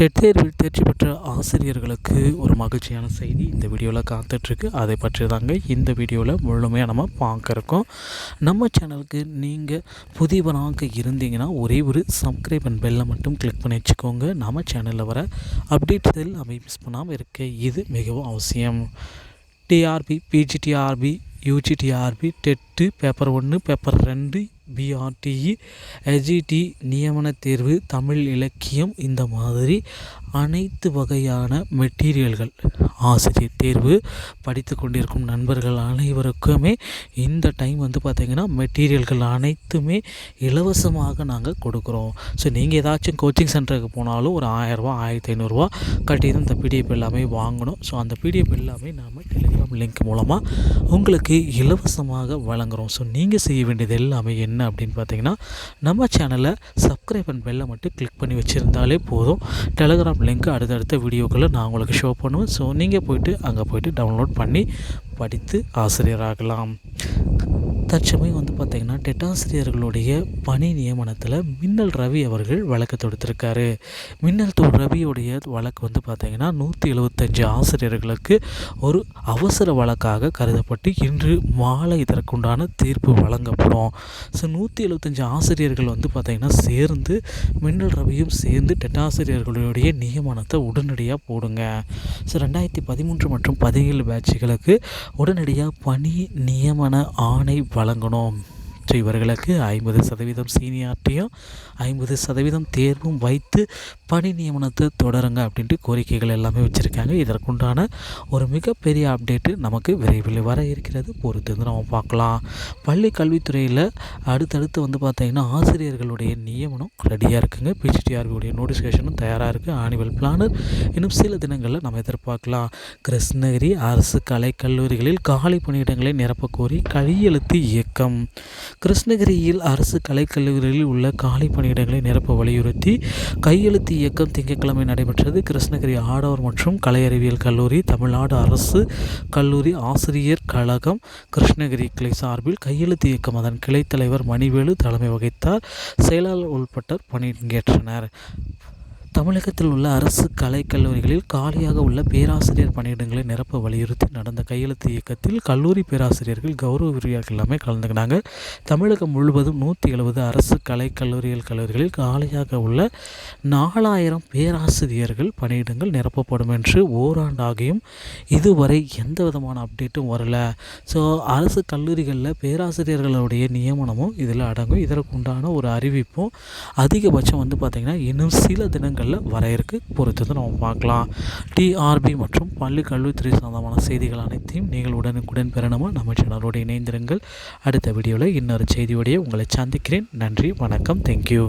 Dead தேர்வில் தேர்ச்சி பெற்ற ஆசிரியர்களுக்கு ஒரு மகிழ்ச்சியான செய்தி. இந்த வீடியோவில் காத்துட்ருக்கு. அதை பற்றி தாங்க இந்த வீடியோவில் முழுமையாக நம்ம பார்க்கறக்கோம் நம்ம சேனலுக்கு நீங்கள் புதியவராக இருந்தீங்கன்னா ஒரே ஒரு சப்ஸ்கிரைப் அண்ட் பெல்லை மட்டும் கிளிக் பண்ணி வச்சுக்கோங்க. நம்ம சேனலில் வர அப்டேட்ஸ் எல்லாமே மிஸ் பண்ணாமல் இருக்க இது மிகவும் அவசியம். டிஆர்பி பிஜிடிஆர்பி யூஜிடிஆர்பி டெட் எட்டு பேப்பர் ஒன்று பேப்பர் ரெண்டு பிஆர்டிஇ எஜிடி நியமன தேர்வு தமிழ் இலக்கியம் இந்த மாதிரி அனைத்து வகையான மெட்டீரியல்கள். ஆசிரியர் தேர்வு படித்து கொண்டிருக்கும் நண்பர்கள் அனைவருக்குமே இந்த டைம் வந்து பார்த்திங்கன்னா மெட்டீரியல்கள் அனைத்துமே இலவசமாக நாங்கள் கொடுக்குறோம். ஸோ நீங்கள் ஏதாச்சும் கோச்சிங் சென்டருக்கு போனாலும் ஒரு ஆயிரரூபா ஆயிரத்தி ஐநூறுரூவா கட்டி தான் இந்த பிடிஎஃப் எல்லாமே வாங்கணும். ஸோ அந்த பிடிஎஃப் எல்லாமே நாம் டெலிகிராம் லிங்க் மூலமாக உங்களுக்கு இலவசமாக வழங்குகிறோம் ஸோ நீங்கள் செய்ய வேண்டியது எல்லாமே என்ன அப்படின்னு பார்த்தீங்கன்னா நம்ம சேனலை சப்ஸ்கிரைப் அண்ட் பெல்லை மட்டும் கிளிக் பண்ணி வச்சுருந்தாலே போதும். டெலிகிராம் லிங்க் அடுத்தடுத்த வீடியோக்களை நான் உங்களுக்கு ஷோ பண்ணுவேன். ஸோ நீங்கள் போய்ட்டு அங்கே போய்ட்டு டவுன்லோட் பண்ணி படித்து ஆசிரியராகலாம். தற்சமயம் வந்து பார்த்திங்கன்னா டெட்டாசிரியர்களுடைய பணி நியமனத்தில் மின்னல் ரவி அவர்கள் வழக்கு தொடுத்திருக்காரு. மின்னல் தொ ரவியுடைய வழக்கு வந்து பார்த்திங்கன்னா நூற்றி எழுபத்தஞ்சு ஆசிரியர்களுக்கு ஒரு அவசர வழக்காக கருதப்பட்டு இன்று மாலை இதற்குண்டான தீர்ப்பு வழங்கப்படும். ஸோ நூற்றி எழுபத்தஞ்சு ஆசிரியர்கள் வந்து பார்த்திங்கன்னா சேர்ந்து மின்னல் ரவியும் சேர்ந்து டெட்டாசிரியர்களுடைய நியமனத்தை உடனடியாக போடுங்க. ஸோ ரெண்டாயிரத்தி பதிமூன்று மற்றும் பதினேழு பேட்சுகளுக்கு உடனடியாக பணி நியமன ஆணை வழங்கணும். ஸோ இவர்களுக்கு ஐம்பது சதவீதம் சீனியார்ட்டியும் ஐம்பது சதவீதம் தேர்வும் வைத்து பணி நியமனத்தை தொடருங்க அப்படின்ட்டு கோரிக்கைகள் எல்லாமே வச்சுருக்காங்க. இதற்குண்டான ஒரு மிகப்பெரிய அப்டேட்டு நமக்கு விரைவில் வர இருக்கிறது. பொறுத்து வந்து நம்ம பார்க்கலாம். பள்ளி கல்வித்துறையில் அடுத்தடுத்து வந்து பார்த்திங்கன்னா ஆசிரியர்களுடைய நியமனம் ரெடியாக இருக்குங்க. பிஜிடிஆர்பியுடைய நோட்டிஃபிகேஷனும் தயாராக இருக்குது ஆனிவல் பிளானர் இன்னும் சில தினங்களில் நம்ம எதிர்பார்க்கலாம். கிருஷ்ணகிரி அரசு கலை கல்லூரிகளில் காலி பணியிடங்களை நிரப்பக்கோரி கையெழுத்து இயக்கம். கிருஷ்ணகிரியில் அரசு கலைக்கல்லூரியில் உள்ள காலி பணியிடங்களை நிரப்ப வலியுறுத்தி கையெழுத்து இயக்கம் திங்கட்கிழமை நடைபெற்றது. கிருஷ்ணகிரி ஆடவர் மற்றும் கலை அறிவியல் கல்லூரி தமிழ்நாடு அரசு கல்லூரி ஆசிரியர் கழகம் கிருஷ்ணகிரி கிளை சார்பில் கையெழுத்து இயக்கம். அதன் கிளைத் தலைவர் மணிவேலு தலைமை வகித்தார். செயலாளர் உள்பட்டோர் பணியேற்றனர் தமிழகத்தில் உள்ள அரசு கலைக்கல்லூரிகளில் காலியாக உள்ள பேராசிரியர் பணியிடங்களை நிரப்ப வலியுறுத்தி நடந்த கையெழுத்து இயக்கத்தில் கல்லூரி பேராசிரியர்கள் கௌரவ விரிவார்கள் எல்லாமே கலந்துக்கினாங்க. தமிழகம் முழுவதும் நூற்றி எழுபது அரசு கலைக்கல்லூரிகள் கல்லூரிகளில் காலியாக உள்ள நாலாயிரம் பேராசிரியர்கள் பணியிடங்கள் நிரப்பப்படும் என்று ஓராண்டாகியும் இதுவரை எந்த விதமான அப்டேட்டும் வரல. ஸோ அரசு கல்லூரிகளில் பேராசிரியர்களுடைய நியமனமும் இதில் அடங்கும். இதற்கு உண்டான ஒரு அறிவிப்பும் அதிகபட்சம் வந்து பார்த்திங்கன்னா இன்னும் சில தினங்கள் நாட்களில் வர இருக்கு பொறுத்தது நம்ம பார்க்கலாம். டிஆர்பி மற்றும் பள்ளி கல்வித்துறை சம்பந்தமான செய்திகள் அனைத்தையும் நீங்கள் உடனுக்குடன் பெறணுமா நம்ம சேனலோடு இணைந்திருங்கள். அடுத்த வீடியோவில் இன்னொரு செய்தியோடைய உங்களை சந்திக்கிறேன். நன்றி வணக்கம். தேங்க்யூ